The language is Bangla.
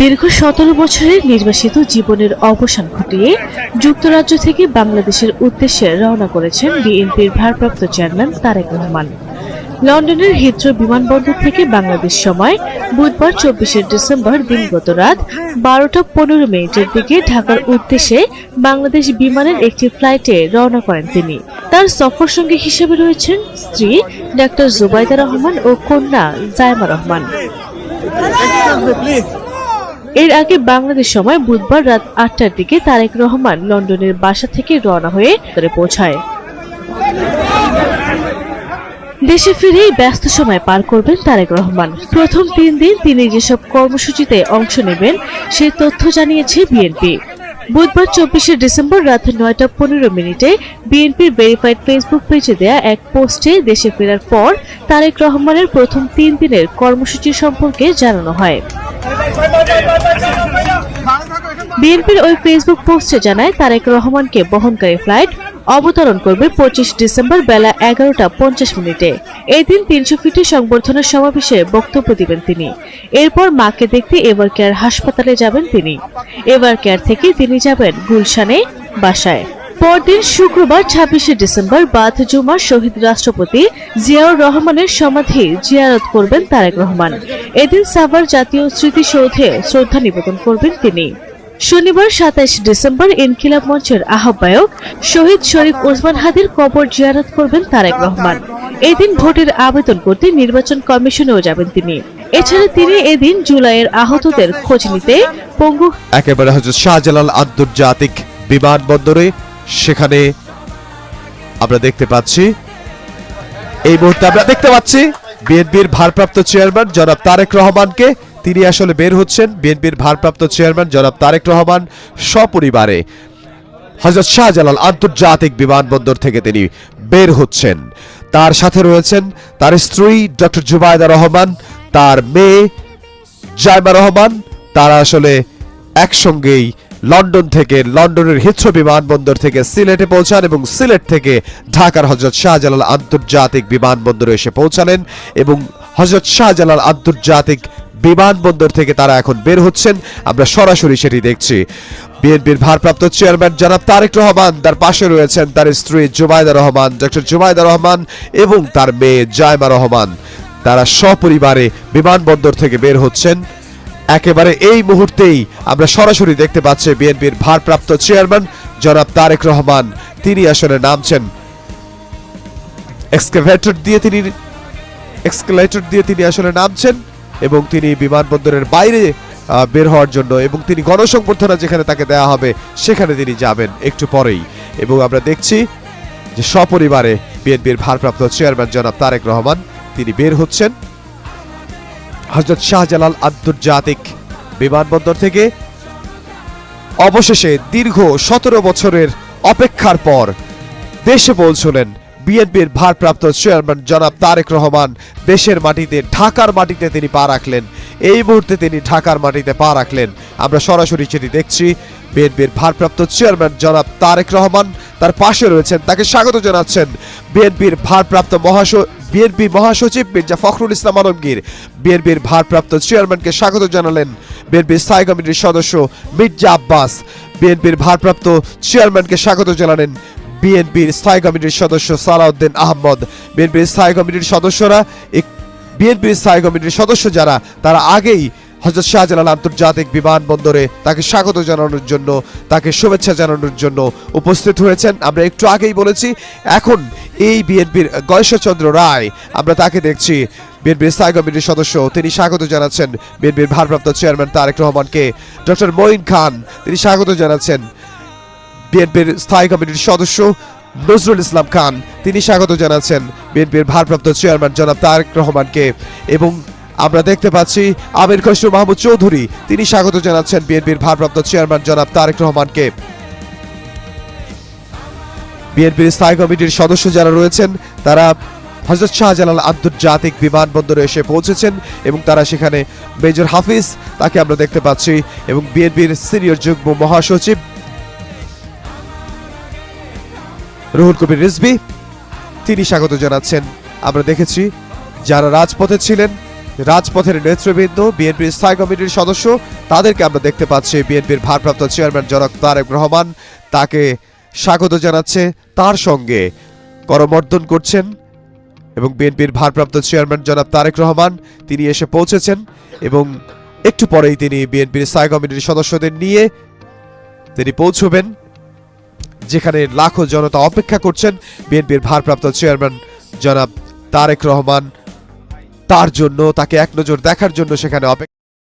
দীর্ঘ সতেরো বছরের নির্বাসিত জীবনের অবসান ঘটিয়ে যুক্তরাজ্য থেকে বাংলাদেশের উদ্দেশ্যে রওনা করেছেন বিএনপির ভারপ্রাপ্ত চেয়ারম্যান তারেক রহমান। লন্ডনের হিথ্রো বিমানবন্দর থেকে বাংলাদেশ সময় বুধবার চব্বিশে ডিসেম্বর দিনগত রাত বারোটা পনেরো মিনিটের দিকে ঢাকার উদ্দেশ্যে বাংলাদেশ বিমানের একটি ফ্লাইটে রওনা করেন তিনি। তার সফর সঙ্গী হিসেবে রয়েছেন স্ত্রী ডাক্তার জুবাইদা রহমান ও কন্যা জায়মা রহমান। এর আগে বাংলাদেশ সময় বুধবার রাত আটটার দিকে তারেক রহমান লন্ডনের বাসা থেকে রওনা হয়ে তারে পৌঁছায়। দেশে ফিরেই ব্যস্ত সময় পার করবেন তারেক রহমান। প্রথম তিন দিন তিনি যেসব কর্মসূচিতে অংশ নেবেন সেই তথ্য জানিয়েছে বিএনপি। বুধবার চব্বিশে ডিসেম্বর রাত নয়টা পনেরো মিনিটে বিএনপির ভেরিফাইড ফেসবুক পেজে দেয়া এক পোস্টে দেশে ফেরার পর তারেক রহমানের প্রথম তিন দিনের কর্মসূচি সম্পর্কে জানানো হয়। বিএনপির ওই ফেসবুক পোস্টে জানায়, তারেক রহমানকে বহনকারী ফ্লাইট অবতরণ করবে পঁচিশ ডিসেম্বর বেলা এগারোটা পঞ্চাশ মিনিটে। এই দিন তিনশো ফিটে সংবর্ধনা সমাবেশে বক্তব্য দিবেন তিনি। এরপর মাকে দেখতে এভার কেয়ার হাসপাতালে যাবেন তিনি। এভার কেয়ার থেকে তিনি যাবেন গুলশানে বাসায়। পরদিন শুক্রবার ছাব্বিশে ডিসেম্বর বাদ জুমার শহীদ রাষ্ট্রপতি জিয়াউর রহমানের সমাধি জিয়ারত করবেন তারেক রহমান। এদিন সাভার জাতীয় স্মৃতিসৌধে শ্রদ্ধা নিবেদন করবেন তিনি। শনিবার সাতাইশ ডিসেম্বর ইনকিলাব মঞ্চের আহ্বায়ক শহীদ শরীফ ওসমান হাদির কবর জিয়ারত করবেন তারেক রহমান। এদিন ভোটের আবেদন করতে নির্বাচন কমিশনেও যাবেন তিনি। এছাড়া তিনি এদিন জুলাইয়ের আহতদের খোঁজ নিতে পঙ্গু একেবারে হজরত শাহজালাল আন্তর্জাতিক বিমানবন্দরে সেখানে আমরা দেখতে পাচ্ছি। এই মুহূর্তে আমরা দেখতে পাচ্ছি বিএনপির ভারপ্রাপ্ত চেয়ারম্যান জনাব তারেক রহমানকে। তিনি আসলে বের হচ্ছেন বিএনপির ভারপ্রাপ্ত চেয়ারম্যান জনাব তারেক রহমান সপরিবারে। হজরত শাহজালাল আন্তর্জাতিক বিমানবন্দর থেকে তিনি বের হচ্ছেন। তার সাথে রয়েছেন তার স্ত্রী ডক্টর জুবায়দা রহমান, তার মেয়ে জাইমা রহমান। তারা আসলে একসঙ্গেই লন্ডন থেকে, লন্ডনের হিথ্রো বিমানবন্দর থেকে সিলেটে পৌঁছান এবং সিলেট থেকে ঢাকার হজরত শাহজালাল আন্তর্জাতিক বিমানবন্দরে এসে পৌঁছালেন এবং হজরত শাহজালাল আন্তর্জাতিক বিমানবন্দর থেকে তারা এখন বের হচ্ছেন। আমরা সরাসরি সেটি দেখছি। বিএনপির ভারপ্রাপ্ত চেয়ারম্যান জনাব তারেক রহমান, তার পাশে রয়েছেন তার স্ত্রী জুবাইদা রহমান, ডক্টর জুবাইদা রহমান এবং তার মেয়ে জায়মা রহমান। তারা সপরিবারে বিমানবন্দর থেকে বের হচ্ছেন। একেবারে এই মুহূর্তেই আমরা সরাসরি দেখতে পাচ্ছি বিএনপির ভারপ্রাপ্ত চেয়ারম্যান জনাব তারেক রহমান। তিনি আসলে নামছেন। এক্সকাভেটর দিয়ে তিনি এক্সকালেটর দিয়ে তিনি আসলে নামছেন এবং তিনি বিমানবন্দরের বাইরে বের হওয়ার জন্য এবং তিনি গণসংবর্ধনা যেখানে তাকে দেওয়া হবে সেখানে তিনি যাবেন একটু পরেই। এবং আমরা দেখছি যে সপরিবারে বিএনপির ভারপ্রাপ্ত চেয়ারম্যান জনাব তারেক রহমান, তিনি বের হচ্ছেন। হজরত শাহজালাল আন্তর্জাতিক বিমানবন্দর থেকে অবশেষে দীর্ঘ সতেরো বছরের অপেক্ষার পর দেশে পৌঁছলেন বিএনপির ভারপ্রাপ্ত চেয়ারম্যান জনাব তারেক রহমান। দেশের মাটিতে, ঢাকার মাটিতে তিনি পা রাখলেন। এই মুহূর্তে তিনি ঢাকার মাটিতে পা রাখলেন। আমরা সরাসরি সেটি দেখছি। বিএনপির ভারপ্রাপ্ত চেয়ারম্যান জনাব তারেক রহমান তার পাশে রয়েছেন, তাকে স্বাগত জানাচ্ছেন। বিএনপির ভারপ্রাপ্ত মহাস বিএনপি মহাসচিব মির্জা ফখরুল ইসলাম আলমগীর, বিএনপির ভারপ্রাপ্ত চেয়ারম্যানকে স্বাগত জানালেন বিএনপির স্থায়ী কমিটির সদস্য মির্জা আব্বাস। বিএনপির ভারপ্রাপ্ত চেয়ারম্যানকে স্বাগত জানালেন বিএনপির স্থায়ী কমিটির সদস্য সালাউদ্দিন আহমদ। বিএনপির স্থায়ী কমিটির সদস্যরা বিএনপির স্থায়ী কমিটির সদস্য যারা, তারা আগেই হজরত শাহজালাল আন্তর্জাতিক বিমানবন্দরে তাকে স্বাগত জানানোর জন্য, তাকে শুভেচ্ছা জানানোর জন্য উপস্থিত হয়েছেন। আমরা একটু আগেই বলেছি, এখন এই বিএনপির গয়েশ্বরচন্দ্র রায়, আমরা তাকে দেখছি। বিএনপির স্থায়ী কমিটির সদস্য, তিনি স্বাগত জানাচ্ছেন বিএনপির ভারপ্রাপ্ত চেয়ারম্যান তারেক রহমানকে। ডক্টর মঈন খান, তিনি স্বাগত জানাচ্ছেন বিএনপির স্থায়ী কমিটির সদস্য নজরুল ইসলাম খান, তিনি স্বাগত জানাচ্ছেন বিএনপির ভারপ্রাপ্ত চেয়ারম্যান জনাব তারেক রহমানকে। এবং আমরা দেখতে পাচ্ছি আমির খসরু মাহমুদ চৌধুরী। তিনি স্বাগত জানাচ্ছেন বিএনপির ভারপ্রাপ্ত চেয়ারম্যান জনাব তারেক রহমানকে। বিএনপির স্থায়ী কমিটির সদস্য যারা রয়েছেন, তারা হজরত শাহজালাল আন্তর্জাতিক বিমানবন্দরে এসে পৌঁছেছেন এবং তারা সেখানে মেজর হাফিজ তাকে আমরা দেখতে পাচ্ছি এবং বিএনপির সিনিয়র যুগ্ম মহাসচিব রুহুল কবির রিজবি তিনি স্বাগত জানাচ্ছেন। আমরা দেখেছি যারা রাজপথে ছিলেন রাজপথের নেতৃবৃন্দ, বিএনপির স্থায়ী কমিটির সদস্য, তাদেরকে আমরা দেখতে পাচ্ছি। বিএনপির ভারপ্রাপ্ত চেয়ারম্যান জনক তারেক রহমান তাকে স্বাগত জানাচ্ছে। তার সঙ্গে করমর্দন করছেন এবং বিএনপির ভারপ্রাপ্ত চেয়ারম্যান জনাব তারেক রহমান, তিনি এসে পৌঁছেছেন এবং একটু পরেই তিনি বিএনপির স্থায়ী কমিটির সদস্যদের নিয়ে তিনি পৌঁছবেন, যেখানে লাখো জনতা অপেক্ষা করছেন বিএনপির ভারপ্রাপ্ত চেয়ারম্যান জনাব তারেক রহমান। তার জন্য তাকে এক নজর দেখার জন্য সেখানে অপেক্ষা